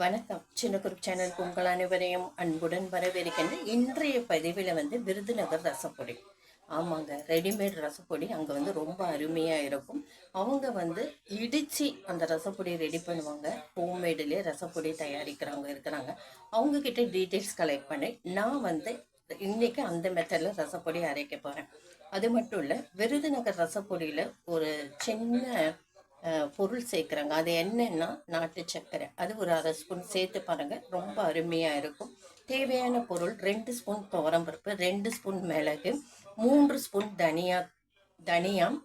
வணக்கம். சின்ன குரூப் சேனலுக்கு உங்கள் அனைவரையும் அன்புடன் வரவேற்கின்ற இன்றைய பதிவில் வந்து விருதுநகர் ரசப்பொடி. ஆமாங்க ரெடிமேட் ரசப்பொடி அங்கே வந்து ரொம்ப அருமையாக இருக்கும். அவங்க வந்து இடித்து அந்த ரசப்பொடி ரெடி பண்ணுவாங்க. ஹோம்மேடுலேயே ரசப்பொடி தயாரிக்கிறவங்க இருக்கிறாங்க. அவங்கக்கிட்ட டீட்டெயில்ஸ் கலெக்ட் பண்ணி நான் வந்து இன்றைக்கி அந்த மெத்தடில் ரசப்பொடி அரைக்க போகிறேன் அது மட்டும் இல்லை விருதுநகர் ரசப்பொடியில் ஒரு சின்ன பொருள் சேர்க்குறாங்க. அது என்னென்னா நாட்டு சர்க்கரை அது ஒரு அரை ஸ்பூன் சேர்த்து பாருங்கள் ரொம்ப அருமையாக இருக்கும். தேவையான பொருள் ரெண்டு ஸ்பூன் துவரம்பருப்பு ரெண்டு ஸ்பூன் மிளகு மூன்று ஸ்பூன் தனியா தனியாம்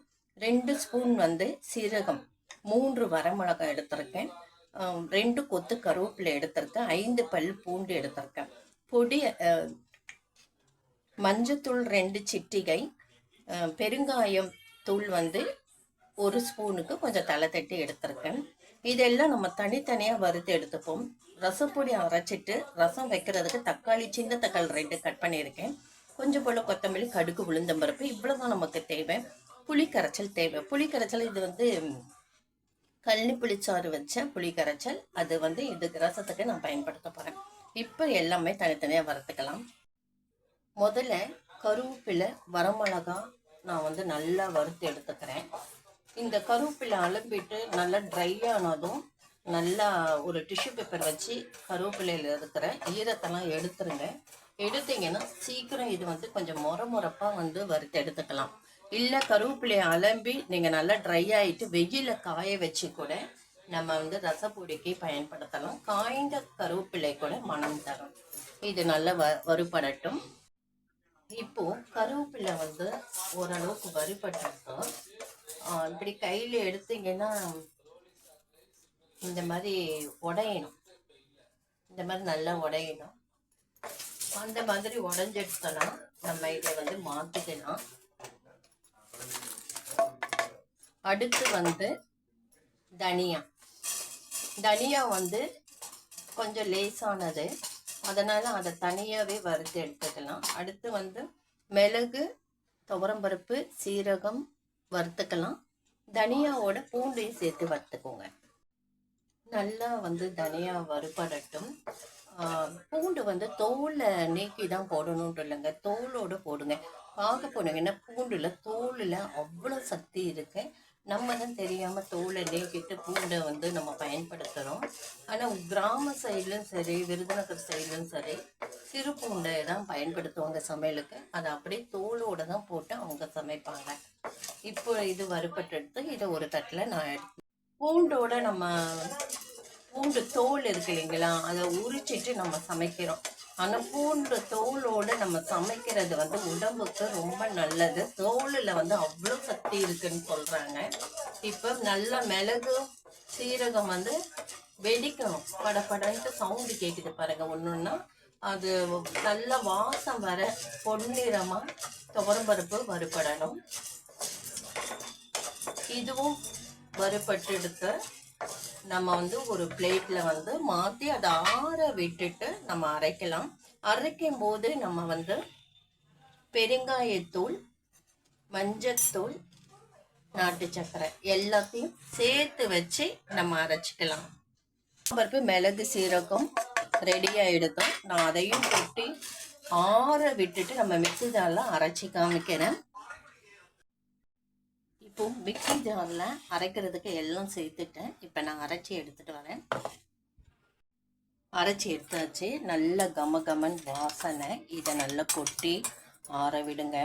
ரெண்டு ஸ்பூன் வந்து சீரகம். மூன்று வரமிளகாய் எடுத்திருக்கேன். ரெண்டு கொத்து கருவேப்பிலை எடுத்திருக்கேன். ஐந்து பல் பூண்டு எடுத்திருக்கேன். பொடி மஞ்சத்தூள் ரெண்டு சிட்டிகை பெருங்காயம் தூள் வந்து ஒரு ஸ்பூனுக்கு கொஞ்சம் தலை தட்டி எடுத்திருக்கேன். இதெல்லாம் நம்ம தனித்தனியாக வறுத்து எடுத்துப்போம். ரசப்பொடி அரைச்சிட்டு ரசம் வைக்கிறதுக்கு தக்காளி சின்ன தக்காளி ரெண்டு கட் பண்ணியிருக்கேன். கொஞ்சம் போல் கொத்தமல்லி கடுகு உளுந்தம்பருப்பு இவ்வளோதான் நமக்கு தேவை. புளி கரைச்சல் தேவை. புளி கரைச்சல் இது வந்து கல்லி புளிச்சாறு வச்ச புளி கரைச்சல் அது வந்து இதுக்கு ரசத்துக்கு நான் பயன்படுத்த போகிறேன் இப்போ எல்லாமே தனித்தனியாக வறுத்துக்கலாம். முதல்ல கருவேப்பிலை வரமிளகா நான் வந்து நல்லா வறுத்து எடுத்துக்கிறேன். இந்த கருவேப்பிலை அலம்பிட்டு நல்லா ட்ரை ஆனதும் நல்லா ஒரு டிஷ்யூ பேப்பர் வச்சு கருவேப்பிலையில் இருக்கிற ஈரத்தெல்லாம் எடுத்துருங்க. எடுத்தீங்கன்னா சீக்கிரம் இது வந்து கொஞ்சம் முற முறப்பாக வந்து வறுத்து எடுத்துக்கலாம். இல்லை கருவேப்பிலையை அலம்பி நீங்கள் நல்லா ட்ரை ஆகிட்டு வெயில காய வச்சு கூட நம்ம வந்து ரசப்பொடிக்கு பயன்படுத்தலாம். காய்ந்த கருவேப்பிலை கூட மனம் தரும். இது நல்லா வ வறுபடட்டும். இப்போது கருவேப்பிலை வந்து ஓரளவுக்கு வறுபட்டிருக்கும். இப்படி கையில் எடுத்தீங்கன்னா இந்த மாதிரி உடையணும். இந்த மாதிரி நல்லா உடையணும். அந்த மாதிரி உடஞ்செடுத்தோன்னா நம்ம இதை வந்து மாற்றிக்கலாம் அடுத்து வந்து தனியா. தனியா வந்து கொஞ்சம் லேசானது. அதனால் அதை தனியாகவே வறுத்து எடுத்துக்கலாம். அடுத்து வந்து மிளகு துவரம்பருப்பு சீரகம் வறுத்துக்கலாம். தனியாவோட பூண்டையும் சேர்த்து வறுத்துக்கோங்க. நல்லா வந்து தனியா வறுபடட்டும். பூண்டு வந்து தோலை நீக்கி தான் போடணுன்ட்டு இல்லைங்க. தோலோடு போடுங்க. பார்க்க போனீங்கன்னா பூண்டில் தோலில் அவ்வளோ சக்தி இருக்கு. நம்ம தான் தெரியாமல் தோலை நீக்கிட்டு பூண்டை வந்து நம்ம பயன்படுத்துகிறோம் ஆனால் கிராம சைட்லையும் சரி விருதுநகர் சைட்லையும் சரி சிறு பூண்டை தான் பயன்படுத்துவாங்க சமையலுக்கு. அதை அப்படியே தோலோடு தான் போட்டு அவங்க சமைப்பாங்க. இப்போ இது வறுபட்டு எடுத்து இதை ஒரு தட்டில் நான் எடுத்து பூண்டோட நம்ம பூண்டு தோல் இருக்கு இல்லைங்களா? அதை உரிச்சிட்டு நம்ம சமைக்கிறோம். ஆனால் பூண்டு தோலோட நம்ம சமைக்கிறது வந்து உடம்புக்கு ரொம்ப நல்லது. தோலில் வந்து அவ்வளோ சக்தி இருக்குன்னு சொல்கிறாங்க இப்போ நல்ல மிளகு சீரகம் வந்து வெடிக்கணும். படபடன்ட்டு சவுண்டு கேட்குது பாருங்க. ஒன்றுன்னா அது நல்ல வாசம் வர பொன்னிறமாக துவரம்பருப்பு வறுபடணும். இதுவும் வறுபட்டு எடுத்து நம்ம வந்து ஒரு பிளேட்டில் வந்து மாற்றி அதை ஆற விட்டுட்டு நம்ம அரைக்கலாம். அரைக்கும் போது நம்ம வந்து பெருங்காயத்தூள் மஞ்சத்தூள் நாட்டு சக்கரை எல்லாத்தையும் சேர்த்து வச்சு நம்ம அரைச்சிக்கலாம். பருப்பு மிளகு சீரகம் ரெடி ஆகிடுதோம் நான் அதையும் கொட்டி ஆற விட்டுட்டு நம்ம மிக்சி ஜாரில் அரைச்சி காமிக்கிறேன். இப்போ மிக்ஸி ஜாரில் அரைக்கிறதுக்கு எல்லாம் சேர்த்துட்டேன். இப்போ நான் அரைச்சி எடுத்துகிட்டு வரேன். அரைச்சி எடுத்தாச்சு. நல்ல கம கமன் வாசனை. இதை நல்லா கொட்டி ஆற விடுங்க.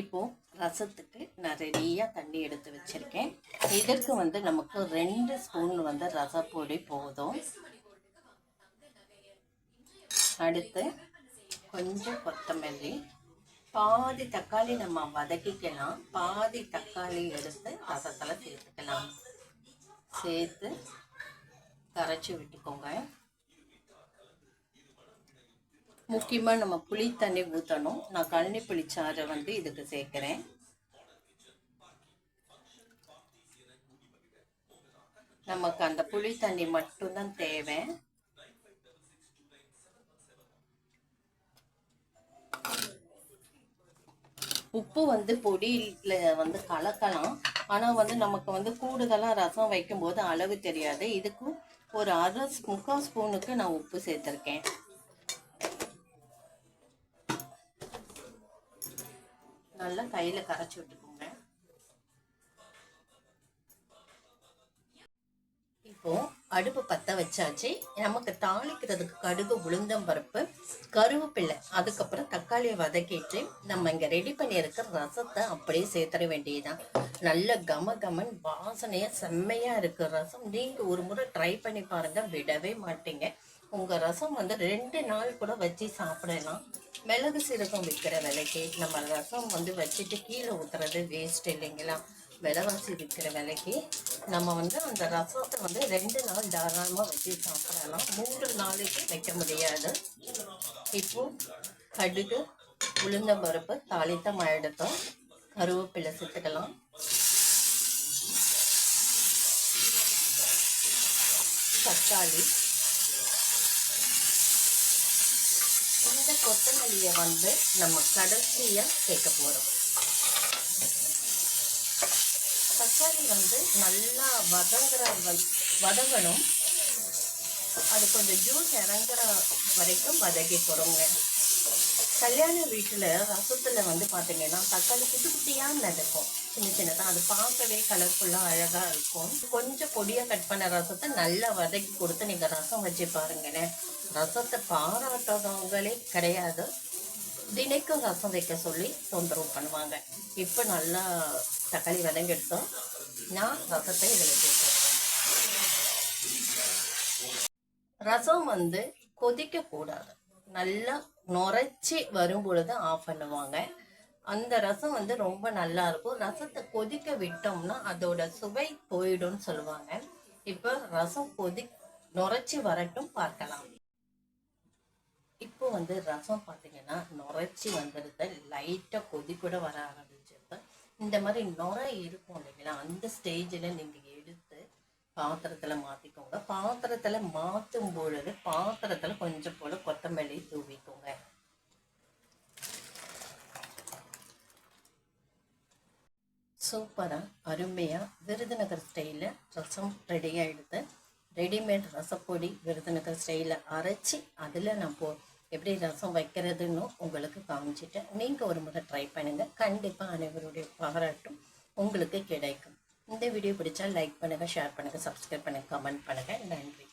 இப்போது ரசத்துக்கு நான் ரெடியாக தண்ணி எடுத்து வச்சிருக்கேன். இதற்கு வந்து நமக்கு ரெண்டு ஸ்பூன் வந்து ரசப்பொடி போதும். அடுத்து கொஞ்சம் கொத்தமல்லி. பாதி தக்காளி நம்ம வதக்கிக்கலாம். பாதி தக்காளி எடுத்து ரசத்தில் சேர்த்துக்கலாம். சேர்த்து கரைச்சி விட்டுக்கோங்க. முக்கியமாக நம்ம புளி தண்ணி ஊற்றணும் நான் கழனி புளி சாறை வந்து இதுக்கு சேர்க்குறேன். நமக்கு அந்த புளி தண்ணி மட்டும்தான் தேவை. உப்பு வந்து பொடியில் வந்து கலக்கலாம். ஆனால் வந்து நமக்கு வந்து கூடுதலாக ரசம் வைக்கும்போது அளவு தெரியாது. இதுக்கும் ஒரு அரை முக்கால் ஸ்பூனுக்கு நான் உப்பு சேர்த்துருக்கேன். நல்லா கையில் கரைச்சி விட்டுக்கோங்க. இப்போ அடுப்பு பற்ற வச்சாச்சு. நமக்கு தாளிக்கிறதுக்கு கடுகு உளுந்தம் பருப்பு கருவேப்பிள்ளை அதுக்கப்புறம் தக்காளியை வதக்கிட்டு நம்ம இங்கே ரெடி பண்ணியிருக்கிற ரசத்தை அப்படியே சேர்த்துற வேண்டியதுதான். நல்ல கம கமன் வாசனையாக செம்மையாக இருக்கிற ரசம் நீங்கள் ஒரு முறை ட்ரை பண்ணி பாருங்கள் விடவே மாட்டீங்க. உங்கள் ரசம் வந்து ரெண்டு நாள் கூட வச்சு சாப்பிடலாம். மிளகு சீரகம் விற்கிற விலைக்கு நம்ம ரசம் வந்து வச்சுட்டு கீழே ஊற்றுறது வேஸ்ட் இல்லைங்களா? விலைவாசி விற்கிற விலைக்கு நம்ம வந்து அந்த ரசத்தை வந்து ரெண்டு நாள் தாராளமாக வச்சு சாப்பிடலாம். மூன்று நாளைக்கு வைக்க முடியாது. இப்போ கடுகு உளுந்த பருப்பு தாளித்தம் எடுத்தோம் கருவேப்பிலை சேர்த்துக்கலாம். தக்காளி இந்த கொத்தமல்லியை வந்து நம்ம கடைசியாக சேர்க்க போகிறோம் தக்காளி வந்து நல்லா வதங்குற வ- வதங்கணும். அது கொஞ்சம் ஜூஸ் இறங்குற வரைக்கும் வதக்கி போகிறோங்க கல்யாண வீட்டில் ரசத்தில் வந்து பார்த்தீங்கன்னா தக்காளி குட்டி குட்டியாக நடக்கும். சின்ன சின்னதாக அது பார்க்கவே கலர்ஃபுல்லாக அழகாக இருக்கும். கொஞ்சம் பொடியாக கட் பண்ண ரசத்தை நல்லா வதக்கி கொடுத்து நீங்கள் ரசம் வச்சு பாருங்களேன். ரசத்தை பாராட்டாதவங்களே கிடையாது. தினைக்கும் ரசம் வைக்க சொல்லி தொந்தரவு பண்ணுவாங்க. இப்போ நல்லா தக்காளி வதங்கெடுத்தோம் நான் ரசத்தை இதில் சேர்த்துருவேன் ரசம் வந்து கொதிக்கக்கூடாது நல்லா நுரைச்சி வரும் பொழுது ஆஃப் பண்ணுவாங்க. அந்த ரசம் வந்து ரொம்ப நல்லா இருக்கும். ரசத்தை கொதிக்க விட்டோம்னா அதோட சுவை போயிடும்னு சொல்லுவாங்க. இப்போ ரசம் கொதி நுரைச்சி வரட்டும் பார்க்கலாம். இப்போ வந்து ரசம் பார்த்தீங்கன்னா நுரைச்சி வந்துடுது லைட்டாக கொதி கூட வர ஆரம்பிச்சிருது. இந்த மாதிரி நுரை இருக்கும் இல்லைங்களா? அந்த ஸ்டேஜில் நீங்கள் எடுத்து பாத்திரத்தில் மாற்றிக்கோங்க பாத்திரத்தில் மாற்றும் பொழுது பாத்திரத்தில் கொஞ்சம் போல் கொத்தமல்லி தூவிக்கோங்க. சூப்பராக அருமையாக விருதுநகர் ஸ்டைலில் ரசம் ரெடி ஆகிடுது ரெடிமேட் ரசப்பொடி விருதுநகர் ஸ்டைலில் அரைச்சி அதில் நான் போ எப்படி ரசம் வைக்கிறதுன்னு உங்களுக்கு காமிச்சிட்டேன் நீங்கள் ஒரு முறை ட்ரை பண்ணுங்கள் கண்டிப்பாக அனைவருடைய பாராட்டும் உங்களுக்கு கிடைக்கும். இந்த வீடியோ பிடிச்சா லைக் பண்ணுங்கள் ஷேர் பண்ணுங்கள் சப்ஸ்கிரைப் பண்ணுங்கள் கமெண்ட் பண்ணுங்கள் நன்றி.